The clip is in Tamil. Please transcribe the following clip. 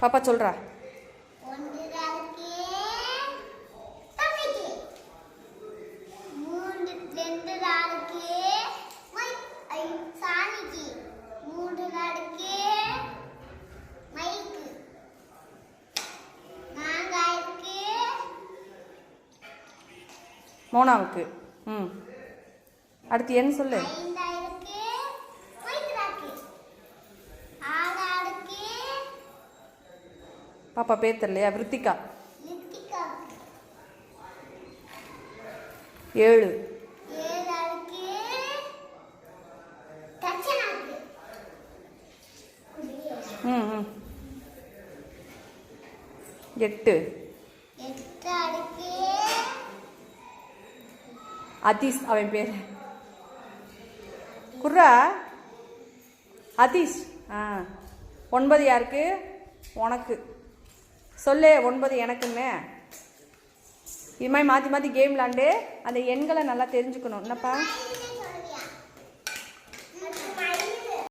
பாப்பா சொல்கிறா மூன்று ரெண்டு ஐ மூன்று மைக்கு மோனாவுக்கு. ம். அடுத்து என்ன சொல்லு. பாப்பா பேர் தெரியலையா? விருத்திகா ஏழு. ம் எட்டு. அதீஷ் அவன் பேர். குர்ரா. அதீஷ். ஆ. ஒன்பது யாருக்கு? உனக்கு. சொல்லு ஒன்பது எனக்குன்னு இது மாதிரி மாற்றி மாற்றி கேம் விளாண்டு அந்த எண்களை நல்லா தெரிஞ்சுக்கணும். என்னப்பா?